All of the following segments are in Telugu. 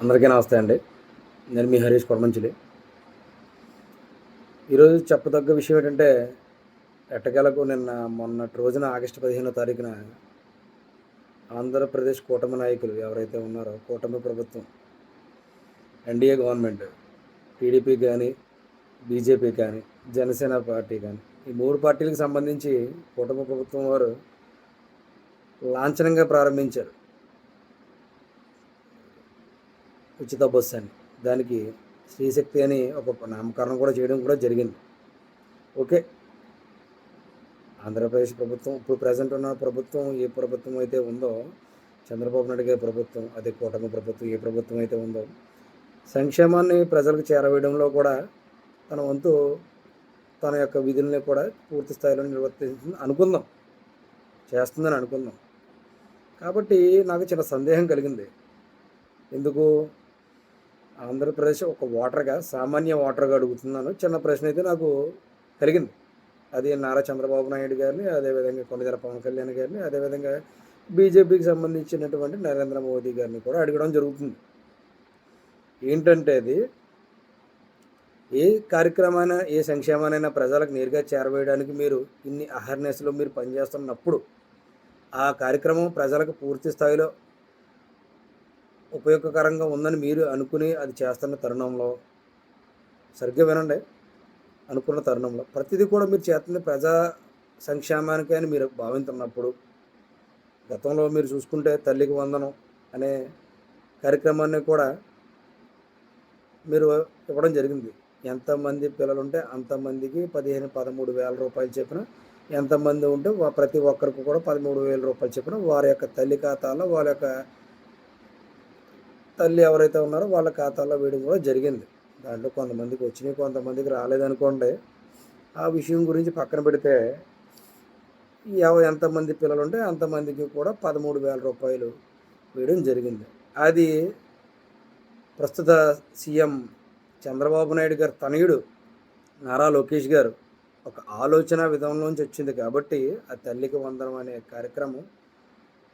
అందరికీ నమస్తే అండి. నేను మీ హరీష్ కొడమంచిలి. ఈరోజు చెప్పదగ్గ విషయం ఏంటంటే ఎట్టకేలకు నిన్న మొన్నటి రోజున ఆగస్టు పదిహేనో తారీఖున ఆంధ్రప్రదేశ్ కూటమి నాయకులు ఎవరైతే ఉన్నారో కూటమి ప్రభుత్వం ఎన్డీఏ గవర్నమెంట్ టీడీపీ కానీ బీజేపీ కానీ జనసేన పార్టీ కానీ ఈ మూడు పార్టీలకు సంబంధించి కూటమి ప్రభుత్వం వారు లాంఛనంగా ప్రారంభించారు. ఉచిత బస్సు అని. దానికి శ్రీశక్తి అని ఒక నామకరణం కూడా చేయడం కూడా జరిగింది. ఓకే. ఆంధ్రప్రదేశ్ ప్రభుత్వం ఇప్పుడు ప్రజెంట్ ఉన్న ప్రభుత్వం ఏ ప్రభుత్వం అయితే ఉందో చంద్రబాబు నాయుడు గారి ప్రభుత్వం అదే కూటమి ప్రభుత్వం ఏ ప్రభుత్వం అయితే ఉందో సంక్షేమాన్ని ప్రజలకు చేరవేయడంలో కూడా తన వంతు తన యొక్క విధుల్ని కూడా పూర్తి స్థాయిలో నిర్వర్తిస్తుంది అనుకుందాం. చేస్తుందని అనుకుందాం. కాబట్టి నాకు చిన్న సందేహం కలిగింది. ఎందుకు? ఆంధ్రప్రదేశ్ ఒక ఓటర్గా సామాన్య ఓటర్గా అడుగుతున్నాను. చిన్న ప్రశ్న అయితే నాకు కలిగింది. అది నారా చంద్రబాబు నాయుడు గారిని అదేవిధంగా కొండదర పవన్ కళ్యాణ్ గారిని అదేవిధంగా బీజేపీకి సంబంధించినటువంటి నరేంద్ర మోదీ గారిని కూడా అడగడం జరుగుతుంది. ఏంటంటే అది ఏ కార్యక్రమాన ఏ సంక్షేమానైనా ప్రజలకు నేరుగా చేరవేయడానికి మీరు ఇన్ని అహర్నెస్లో మీరు పనిచేస్తున్నప్పుడు ఆ కార్యక్రమం ప్రజలకు పూర్తి స్థాయిలో ఉపయోగకరంగా ఉందని మీరు అనుకుని అది చేస్తున్న తరుణంలో సరిగ్గా వినండి అనుకున్న తరుణంలో. ప్రతిదీ కూడా మీరు చేస్తుంది ప్రజా సంక్షేమానికి అని మీరు భావించినప్పుడు గతంలో మీరు చూసుకుంటే తల్లికి వందనం అనే కార్యక్రమాన్ని కూడా మీరు ఇవ్వడం జరిగింది. ఎంతమంది పిల్లలు ఉంటే అంతమందికి పదిహేను పదమూడు వేల రూపాయలు చెప్పిన ఎంతమంది ఉంటే ప్రతి ఒక్కరికి కూడా పదమూడు వేల రూపాయలు చెప్పిన వారి యొక్క తల్లి ఖాతాలో వారి యొక్క తల్లి ఎవరైతే ఉన్నారో వాళ్ళ ఖాతాలో వేయడం కూడా జరిగింది. దాంట్లో కొంతమందికి వచ్చినాయి కొంతమందికి రాలేదనుకోండి. ఆ విషయం గురించి పక్కన పెడితే ఎవ ఎంతమంది పిల్లలు ఉంటే అంతమందికి కూడా పదమూడు వేల రూపాయలు వేయడం జరిగింది. అది ప్రస్తుత సీఎం చంద్రబాబు నాయుడు గారు తనయుడు నారా లోకేష్ గారు ఒక ఆలోచన విధంలోంచి వచ్చింది కాబట్టి ఆ తల్లికి వందనం అనే కార్యక్రమం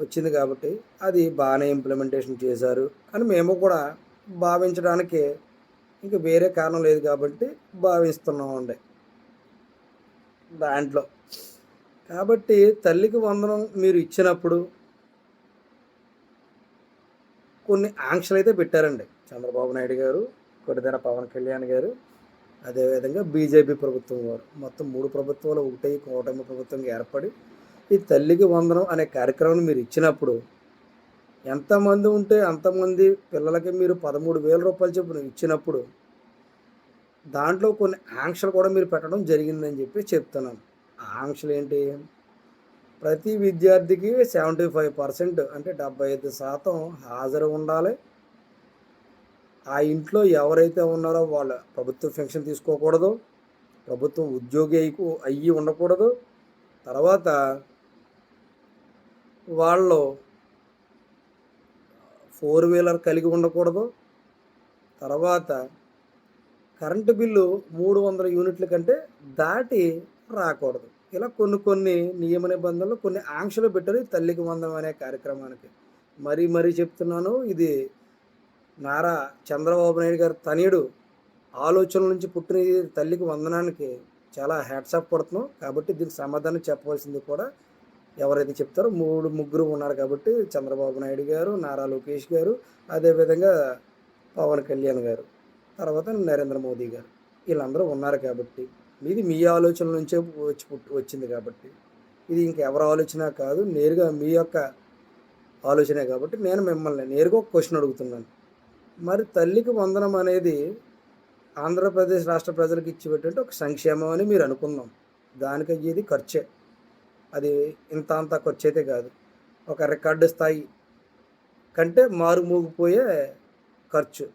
వచ్చింది కాబట్టి అది బాగానే ఇంప్లిమెంటేషన్ చేశారు అని మేము కూడా భావించడానికి ఇంకా వేరే కారణం లేదు కాబట్టి భావిస్తున్నామండి దాంట్లో. కాబట్టి తల్లికి వందనం మీరు ఇచ్చినప్పుడు కొన్ని ఆంక్షలు అయితే పెట్టారండి. చంద్రబాబు నాయుడు గారు కొడిదెన పవన్ కళ్యాణ్ గారు అదేవిధంగా బీజేపీ ప్రభుత్వం వారు. మొత్తం మూడు ప్రభుత్వాలు ఒకటే కూటమి ప్రభుత్వం ఏర్పడి ఈ తల్లికి వందనం అనే కార్యక్రమం మీరు ఇచ్చినప్పుడు ఎంతమంది ఉంటే అంతమంది పిల్లలకి మీరు పదమూడు వేల రూపాయలు చొప్పున ఇచ్చినప్పుడు దాంట్లో కొన్ని ఆంక్షలు కూడా మీరు పెట్టడం జరిగిందని చెప్పి చెప్తున్నాను. ఆ ఆంక్షలు ఏంటి? ప్రతి విద్యార్థికి సెవెంటీ ఫైవ్ పర్సెంట్ అంటే డెబ్బై ఐదు శాతం హాజరు ఉండాలి. ఆ ఇంట్లో ఎవరైతే ఉన్నారో వాళ్ళ ప్రభుత్వ పెన్షన్ తీసుకోకూడదు. ప్రభుత్వం ఉద్యోగి అయి అయ్యి ఉండకూడదు. తర్వాత వాళ్ళు ఫోర్ వీలర్ కలిగి ఉండకూడదు. తర్వాత కరెంటు బిల్లు మూడు వందల యూనిట్ల కంటే దాటి రాకూడదు. ఇలా కొన్ని కొన్ని నియమ నిబంధనలు కొన్ని ఆంక్షలు పెట్టారు తల్లికి వందనం అనే కార్యక్రమానికి. మరీ మరీ చెప్తున్నాను ఇది నారా చంద్రబాబు నాయుడు గారు తనయుడు ఆలోచనల నుంచి పుట్టిన తల్లికి వందనానికి చాలా హ్యాట్సాప్ పడుతున్నాం కాబట్టి దీనికి సమాధానం చెప్పవలసింది కూడా ఎవరైతే చెప్తారో మూడు ముగ్గురు ఉన్నారు కాబట్టి చంద్రబాబు నాయుడు గారు నారా లోకేష్ గారు అదేవిధంగా పవన్ కళ్యాణ్ గారు తర్వాత నరేంద్ర మోదీ గారు. వీళ్ళందరూ ఉన్నారు కాబట్టి మీది మీ ఆలోచన నుంచే వచ్చి పుట్టి వచ్చింది కాబట్టి ఇది ఇంకెవరి ఆలోచన కాదు నేరుగా మీ యొక్క ఆలోచనే కాబట్టి నేను మిమ్మల్ని నేరుగా ఒక క్వశ్చన్ అడుగుతున్నాను. మరి తల్లికి వందనం అనేది ఆంధ్రప్రదేశ్ రాష్ట్ర ప్రజలకు ఇచ్చిపెట్టే ఒక సంక్షేమం అని మీరు అనుకుందాం. దానికి అయ్యేది ఖర్చే. అది ఇంత అంత వచ్చేదే కాదు. ఒక రికార్డు స్థాయి కంటే మారుమోగిపోయే ఖర్చు.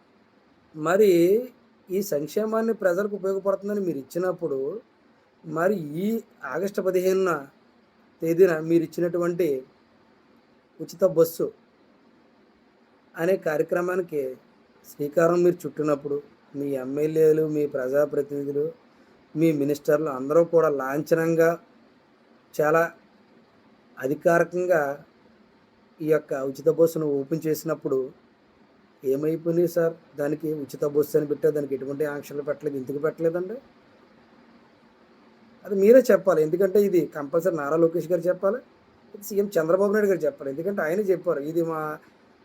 మరి ఈ సంక్షేమాన్ని ప్రజలకు ఉపయోగపడుతుందని మీరు ఇచ్చినప్పుడు మరి ఈ ఆగస్టు పదిహేనున తేదీన మీరు ఇచ్చినటువంటి ఉచిత బస్సు అనే కార్యక్రమానికి శ్రీకారం మీరు చుట్టినప్పుడు మీ ఎమ్మెల్యేలు మీ ప్రజాప్రతినిధులు మీ మినిస్టర్లు అందరూ కూడా లాంఛనంగా చాలా అధికారికంగా ఈ యొక్క ఉచిత బస్సును ఓపెన్ చేసినప్పుడు ఏమైపోయినాయి సార్? దానికి ఉచిత బస్సు అని పెట్టా దానికి ఎటువంటి ఆంక్షలు పెట్టలేదు ఎందుకు పెట్టలేదండి? అది మీరే చెప్పాలి. ఎందుకంటే ఇది కంపల్సరీ నారా లోకేష్ గారు చెప్పాలి సీఎం చంద్రబాబు నాయుడు గారు చెప్పాలి. ఎందుకంటే ఆయన చెప్పారు ఇది మా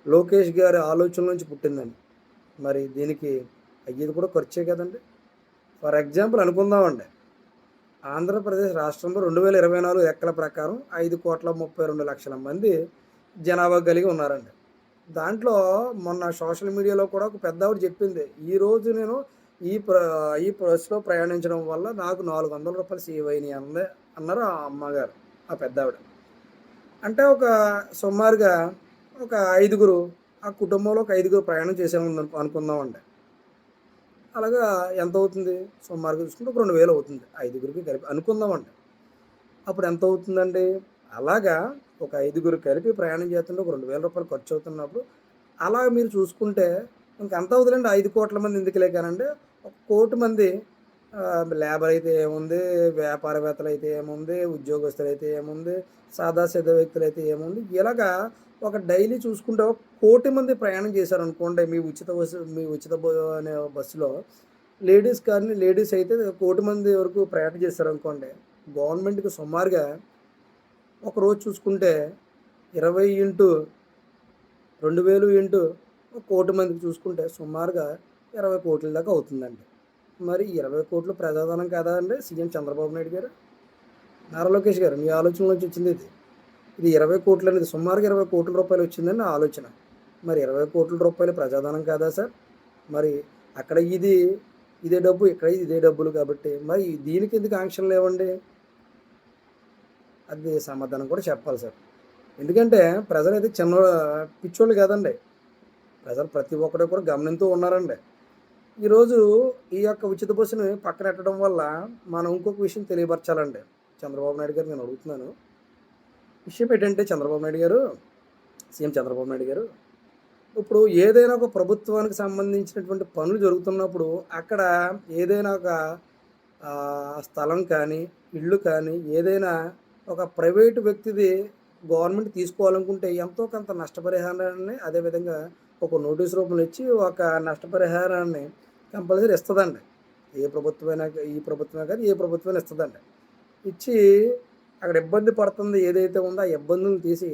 లోకేష్ గారి ఆలోచన నుంచి పుట్టిందని. మరి దీనికి అయ్యేది కూడా ఖర్చే కదండి. ఫర్ ఎగ్జాంపుల్ అనుకుందామండి ఆంధ్రప్రదేశ్ రాష్ట్రంలో రెండు వేల ఇరవై నాలుగు లెక్కల ప్రకారం ఐదు కోట్ల ముప్పై రెండు లక్షల మంది జనాభా కలిగి ఉన్నారండి దాంట్లో మొన్న సోషల్ మీడియాలో కూడా ఒక పెద్ద ఆవిడ చెప్పింది ఈరోజు నేను ఈ ప్ర ఈ బస్సులో ప్రయాణించడం వల్ల నాకు నాలుగు వందల రూపాయలు సేవ్ అయినాయి అందే అన్నారు ఆ అమ్మగారు ఆ పెద్ద ఆవిడ. అంటే ఒక సుమారుగా ఒక ఐదుగురు ఆ కుటుంబంలో ఒక ఐదుగురు ప్రయాణం చేసాము అనుకుందామండి అలాగా ఎంత అవుతుంది సుమారుగా చూసుకుంటే ఒక రెండు వేలు అవుతుంది. ఐదుగురికి కలిపి అనుకుందామండి. అప్పుడు ఎంత అవుతుందండి అలాగా ఒక ఐదుగురు కలిపి ప్రయాణం చేస్తుంటే ఒక రెండు వేల రూపాయలు ఖర్చు అవుతున్నప్పుడు అలా మీరు చూసుకుంటే ఇంకెంత అవుతుందండి? ఐదు కోట్ల మంది ఎందుకులే కానండి? ఒక కోటి మంది లేబర్ అయితే ఏముంది? వ్యాపారవేత్తలు అయితే ఏముంది? ఉద్యోగస్తులు అయితే ఏముంది? సాదా సీదా వ్యక్తులు అయితే ఏముంది? ఇలాగా ఒక డైలీ చూసుకుంటే ఒక కోటి మంది ప్రయాణం చేశారు అనుకోండి మీ ఉచిత బస్సు మీ ఉచిత బ- అనే బస్సులో లేడీస్ కానీ లేడీస్ అయితే కోటి మంది వరకు ప్రయాణం చేశారు అనుకోండి గవర్నమెంట్కి సుమారుగా ఒక రోజు చూసుకుంటే ఇరవై ఇంటూ రెండు వేలు ఇంటూ ఒక కోటి మందికి చూసుకుంటే సుమారుగా ఇరవై కోట్ల దాకా అవుతుందండి. మరి ఇరవై కోట్లు ప్రజాధనం కదా అండి? సీఎం చంద్రబాబు నాయుడు గారు? నారా లోకేష్ గారు మీ ఆలోచన నుంచి వచ్చింది ఇది. ఇది ఇరవై కోట్లు అనేది సుమారుగా ఇరవై కోట్ల రూపాయలు వచ్చిందని నా ఆలోచన. మరి ఇరవై కోట్ల రూపాయలు ప్రజాధనం కాదా సార్? మరి అక్కడ ఇది ఇదే డబ్బు ఇక్కడ ఇదే డబ్బులు కాబట్టి మరి దీనికి ఎందుకు ఆంక్షలు లేవండి? అది సమాధానం కూడా చెప్పాలి సార్. ఎందుకంటే ప్రజలు అయితే చిన్న పిచ్చోళ్ళు కాదండి. ప్రజలు ప్రతి ఒక్కరు కూడా గమనిస్తూ ఉన్నారండి. ఈరోజు ఈ యొక్క ఉచిత బస్సుని పక్కన పెట్టడం వల్ల మనం ఇంకొక విషయం తెలియపరచాలండి. చంద్రబాబు నాయుడు గారు నేను అడుగుతున్నాను. విషయం ఏంటంటే చంద్రబాబు నాయుడు గారు సీఎం చంద్రబాబు నాయుడు గారు ఇప్పుడు ఏదైనా ఒక ప్రభుత్వానికి సంబంధించినటువంటి పనులు జరుగుతున్నప్పుడు అక్కడ ఏదైనా ఒక స్థలం కానీ ఇల్లు కానీ ఏదైనా ఒక ప్రైవేటు వ్యక్తిది గవర్నమెంట్ తీసుకోవాలనుకుంటే ఎంతో కొంత నష్టపరిహారాన్ని అదేవిధంగా ఒక నోటీస్ రూపంలో ఇచ్చి ఒక నష్టపరిహారాన్ని కంపల్సరీ ఇస్తుందండి. ఏ ప్రభుత్వమైనా ఈ ప్రభుత్వమే కాదు ఏ ప్రభుత్వమైనా ఇస్తుందండి. ఇచ్చి అక్కడ ఇబ్బంది పడుతుంది ఏదైతే ఉందో ఆ ఇబ్బందులను తీసి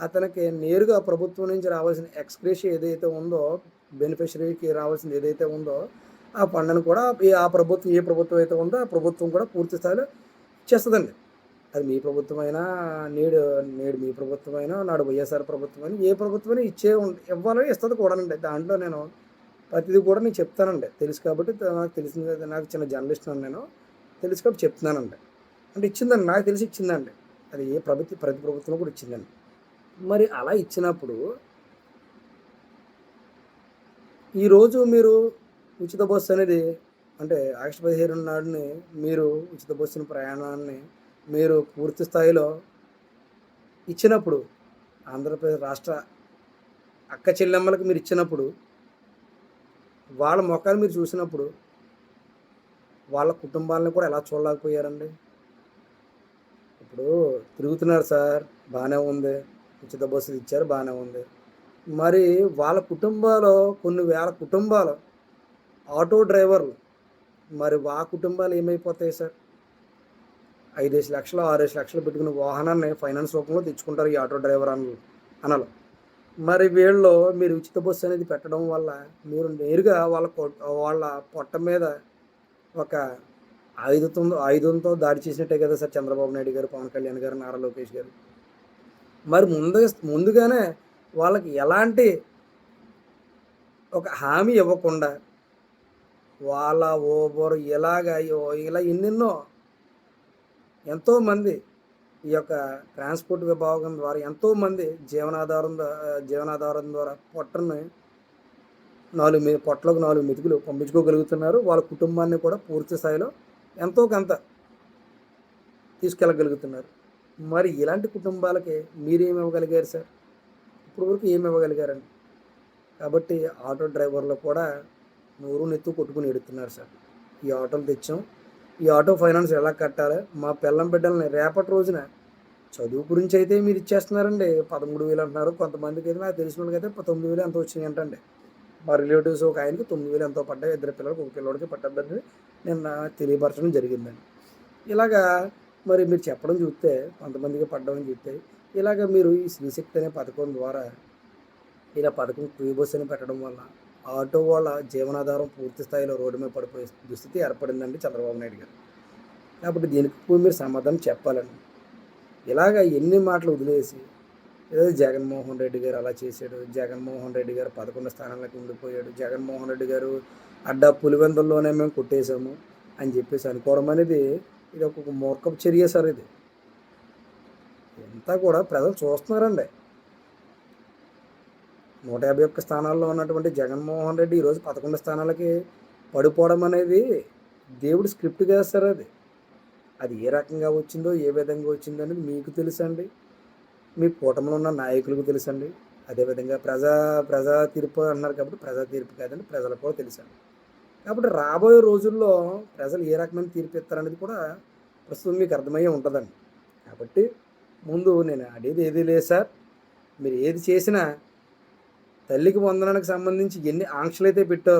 అతనికి నేరుగా ప్రభుత్వం నుంచి రావాల్సిన ఎక్స్గ్రేష్ ఏదైతే ఉందో బెనిఫిషరీకి రావాల్సింది ఏదైతే ఉందో ఆ ఫండ్ని కూడా ఆ ప్రభుత్వం ఏ ప్రభుత్వం అయితే ఉందో ఆ ప్రభుత్వం కూడా పూర్తి స్థాయిలో చేస్తుందండి అది మీ ప్రభుత్వమైనా నేడు నేడు మీ ప్రభుత్వం అయినా నాడు వైఎస్ఆర్ ప్రభుత్వం అయినా ఏ ప్రభుత్వమైనా ఇచ్చే ఉం- ఇవ్వాలని ఇస్తుంది కూడానండి. దాంట్లో నేను ప్రతిదీ కూడా నేను చెప్తానండి. తెలుసు కాబట్టి నాకు తెలిసింది నాకు చిన్న జర్నలిస్ట్ నేను. తెలుసు కాబట్టి చెప్తున్నానండి. అంటే ఇచ్చిందండి నాకు తెలిసి ఇచ్చిందండి. అది ఏ ప్రభుత్వ ప్రతి ప్రభుత్వం కూడా ఇచ్చిందండి. మరి అలా ఇచ్చినప్పుడు ఈరోజు మీరు ఉచిత బస్సు అనేది అంటే ఆగస్టు పదిహేను నాడుని మీరు ఉచిత బస్సుని ప్రయాణాన్ని మీరు పూర్తి స్థాయిలో ఇచ్చినప్పుడు ఆంధ్రప్రదేశ్ రాష్ట్ర అక్క చెల్లెమ్మలకు మీరు ఇచ్చినప్పుడు వాళ్ళ మొక్కలు మీరు చూసినప్పుడు వాళ్ళ కుటుంబాలను కూడా ఎలా చూడలేకపోయారండి? ఇప్పుడు తిరుగుతున్నారు సార్ బాగానే ఉంది. ఉచిత బస్సులు ఇచ్చారు బాగానే ఉంది. మరి వాళ్ళ కుటుంబాలు కొన్ని వేల కుటుంబాలు ఆటో డ్రైవర్లు మరి వా కుటుంబాలు ఏమైపోతాయి సార్? ఐదేసి లక్షలు ఆరేసి లక్షలు పెట్టుకున్న వాహనాన్ని ఫైనాన్స్ రూపంలో తెచ్చుకుంటారు ఈ ఆటో డ్రైవర్ అన్న అనలు. మరి వీళ్ళు మీరు ఉచిత బస్సు అనేది పెట్టడం వల్ల మీరు నేరుగా వాళ్ళ వాళ్ళ పొట్ట మీద ఒక ఆయుధంతో ఆయుధంతో దాడి చేసినట్టే కదా సార్ చంద్రబాబు నాయుడు గారు పవన్ కళ్యాణ్ గారు నారా లోకేష్ గారు. మరి ముందుగా ముందుగానే వాళ్ళకి ఎలాంటి ఒక హామీ ఇవ్వకుండా వాళ్ళ ఓబర్ ఇలాగ ఇలా ఎన్నెన్నో ఎంతోమంది ఈ యొక్క ట్రాన్స్పోర్ట్ విభాగం ద్వారా ఎంతోమంది జీవనాధారం జీవనాధారం ద్వారా పొట్టని నాలుగు మీ పొట్టలకు నాలుగు మెతుకులు పంపించుకోగలుగుతున్నారు. వాళ్ళ కుటుంబాన్ని కూడా పూర్తి స్థాయిలో ఎంతో కొంత తీసుకెళ్ళగలుగుతున్నారు. మరి ఇలాంటి కుటుంబాలకి మీరేమి ఇవ్వగలిగారు సార్? ఇప్పుడు వరకు ఏమి ఇవ్వగలిగారండి? కాబట్టి ఆటో డ్రైవర్లు కూడా నోరు నెత్తు కొట్టుకుని ఎడుతున్నారు సార్. ఈ ఆటోలు తెచ్చాం. ఈ ఆటో ఫైనాన్స్ ఎలా కట్టాలి? మా పిల్లం బిడ్డల్ని రేపటి రోజున చదువు గురించి అయితే మీరు ఇచ్చేస్తున్నారండి. పదమూడు వేలు అంటున్నారు. కొంతమందికి అయితే నాకు తెలిసిన వాళ్ళకి అయితే తొమ్మిది వేలు ఎంత వచ్చింది ఏంటండి మా రిలేటివ్స్ ఒక ఆయనకి తొమ్మిది వేలు ఎంతో పడ్డాయి ఇద్దరు పిల్లలకి ఒక పిల్లడికి పట్టద్దని నిన్న తెలియపరచడం జరిగిందండి. ఇలాగా మరి మీరు చెప్పడం చూస్తే కొంతమందికి పడ్డమని చూస్తే ఇలాగ మీరు ఈ శ్రీశక్తి అనే పథకం ద్వారా ఇలా పథకం క్యూబస్ అని పెట్టడం వల్ల ఆటో వాళ్ళ జీవనాధారం పూర్తి స్థాయిలో రోడ్డు మీద పడిపోయే దుస్థితి ఏర్పడిందండి చంద్రబాబు నాయుడు గారు. కాబట్టి దీనికి కూడా మీరు సమాధానం చెప్పాలండి. ఇలాగ ఎన్ని మాటలు వదిలేసి ఏదో జగన్మోహన్ రెడ్డి గారు అలా చేశాడు జగన్మోహన్ రెడ్డి గారు పదకొండు స్థానాలకు ఉండిపోయాడు జగన్మోహన్ రెడ్డి గారు అడ్డా పులివెందుల్లోనే మేము కొట్టేశాము అని చెప్పేసి అనుకోవడం అనేది ఇది ఒక మూర్ఖపు చర్య సార్ ఇది. ఇంతా కూడా ప్రజలు చూస్తున్నారండి. నూట యాభై ఒక్క స్థానాల్లో ఉన్నటువంటి జగన్మోహన్ రెడ్డి ఈరోజు పదకొండు స్థానాలకి పడిపోవడం అనేది దేవుడు స్క్రిప్ట్ సార్ అది. అది ఏ రకంగా వచ్చిందో ఏ విధంగా వచ్చిందో అనేది మీకు తెలుసండి. మీ కూటమిలో ఉన్న నాయకులకు తెలుసండి. అదేవిధంగా ప్రజా ప్రజా తీర్పు అన్నారు కాబట్టి ప్రజా తీర్పు కాదండి ప్రజలకు కూడా తెలుసండి. కాబట్టి రాబోయే రోజుల్లో ప్రజలు ఏ రకమైన తీర్పు ఇస్తారనేది కూడా ప్రస్తుతం మీకు అర్థమయ్యే ఉంటుందండి. కాబట్టి ముందు నేను అడిగేది ఏది లేదు సార్. మీరు ఏది చేసినా తల్లికి వందనానికి సంబంధించి ఎన్ని ఆంక్షలు అయితే పెట్టో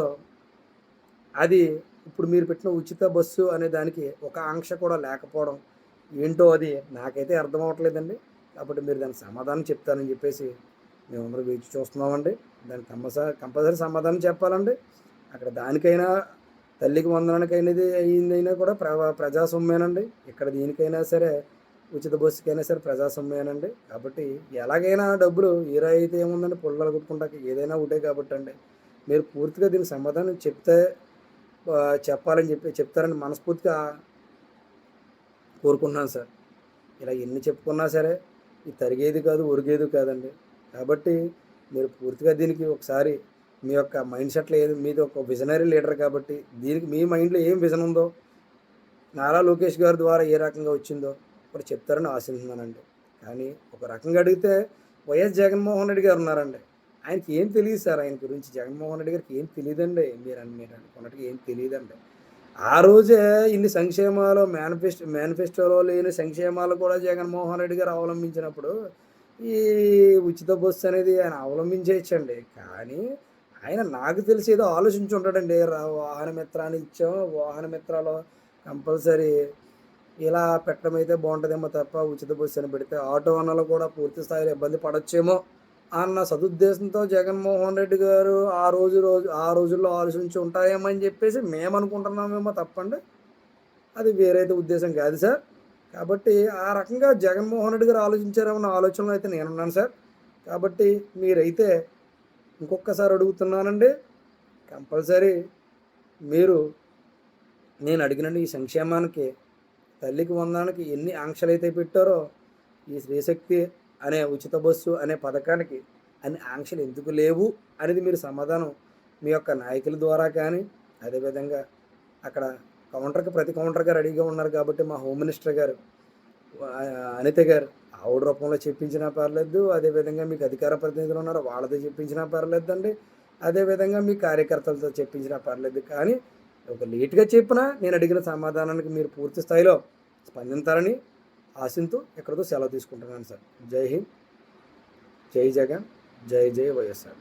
అది ఇప్పుడు మీరు పెట్టిన ఉచిత బస్సు అనే దానికి ఒక ఆంక్ష కూడా లేకపోవడం ఏంటో అది నాకైతే అర్థం అవ్వట్లేదండి. కాబట్టి మీరు దానికి సమాధానం చెప్తారని చెప్పేసి మేమందరం వేచి చూస్తున్నామండి. దానికి కంపల్సరీ కంపల్సరీ సమాధానం చెప్పాలండి. అక్కడ దానికైనా తల్లికి వందనానికైనది అయిందైనా కూడా ప్ర ప్రజాస్వామ్యనండి ఇక్కడ దీనికైనా సరే ఉచిత బస్సుకైనా సరే ప్రజాస్వామ్యనండి కాబట్టి ఎలాగైనా డబ్బులు ఈరా అయితే ఏముందండి? పుల్లలు కొట్టుకుంటాక ఏదైనా ఒకటే కాబట్టి అండి. మీరు పూర్తిగా దీనికి సమాధానం చెప్తే చెప్పాలని చెప్పి చెప్తారని మనస్ఫూర్తిగా కోరుకుంటున్నాను సార్. ఇలా ఎన్ని చెప్పుకున్నా సరే ఇది తరిగేది కాదు ఒరిగేది కాదండి. కాబట్టి మీరు పూర్తిగా దీనికి ఒకసారి మీ యొక్క మైండ్ సెట్లో ఏది మీది ఒక విజనరీ లీడర్ కాబట్టి దీనికి మీ మైండ్లో ఏం విజన్ ఉందో నారా లోకేష్ గారి ద్వారా ఏ రకంగా వచ్చిందో ఇప్పుడు చెప్తారని ఆశిస్తున్నానండి. కానీ ఒక రకంగా అడిగితే వైఎస్ జగన్మోహన్ రెడ్డి గారు ఉన్నారండి. ఆయనకి ఏం తెలియదు సార్ ఆయన గురించి జగన్మోహన్ రెడ్డి గారికి ఏం తెలియదండి మీరు అని మీరు అనుకున్నట్టుగా ఏం తెలియదండి. ఆ రోజే ఇన్ని సంక్షేమాలు మేనిఫెస్టో మేనిఫెస్టోలో లేని సంక్షేమాలు కూడా జగన్మోహన్ రెడ్డి గారు అవలంబించినప్పుడు ఈ ఉచిత బస్సు అనేది ఆయన అవలంబించేయచ్చండి. కానీ ఆయన నాకు తెలిసి ఏదో ఆలోచించి ఉంటాడండి. రా- వాహన మిత్రాన్ని ఇచ్చాం వాహన మిత్రాలు కంపల్సరీ ఇలా పెట్టడం అయితే బాగుంటుందేమో తప్ప ఉచిత బస్సు అని పెడితే ఆటో అన్నలు కూడా పూర్తి స్థాయిలో ఇబ్బంది పడొచ్చేమో. అన్న సదుద్దేశంతో జగన్మోహన్ రెడ్డి గారు ఆ రోజు రోజు ఆ రోజుల్లో ఆలోచించి ఉంటాయేమని చెప్పేసి మేము అనుకుంటున్నామేమో తప్పండి. అది వేరైతే ఉద్దేశం కాదు సార్. కాబట్టి ఆ రకంగా జగన్మోహన్ రెడ్డి గారు ఆలోచించారేమన్న ఆలోచనలో అయితే నేనున్నాను సార్. కాబట్టి మీరైతే ఇంకొకసారి అడుగుతున్నానండి. కంపల్సరీ మీరు నేను అడిగిన ఈ సంక్షేమానికి తల్లికి వందనానికి ఎన్ని ఆంక్షలు అయితే పెట్టారో ఈ శ్రీశక్తి అనే ఉచిత బస్సు అనే పథకానికి అన్ని ఆంక్షలు ఎందుకు లేవు అనేది మీరు సమాధానం మీ యొక్క నాయకుల ద్వారా కానీ అదేవిధంగా అక్కడ కౌంటర్కి ప్రతి కౌంటర్గా రెడీగా ఉన్నారు కాబట్టి మా హోమ్ మినిస్టర్ గారు అనిత గారు ఆవిడ రూపంలో చెప్పించినా పర్లేదు అదేవిధంగా మీకు అధికార ప్రతినిధులు ఉన్నారు వాళ్ళతో చెప్పించినా పర్లేదు అండి అదేవిధంగా మీ కార్యకర్తలతో చెప్పించినా పర్లేదు. కానీ ఒక లేట్గా చెప్పినా నేను అడిగిన సమాధానానికి మీరు పూర్తి స్థాయిలో స్పందించాలని ఆశంతో ఎక్కడితో సెలవు తీసుకుంటున్నాను సార్. జై హింద్. జై జగన్. జై జై వైఎస్ఆర్.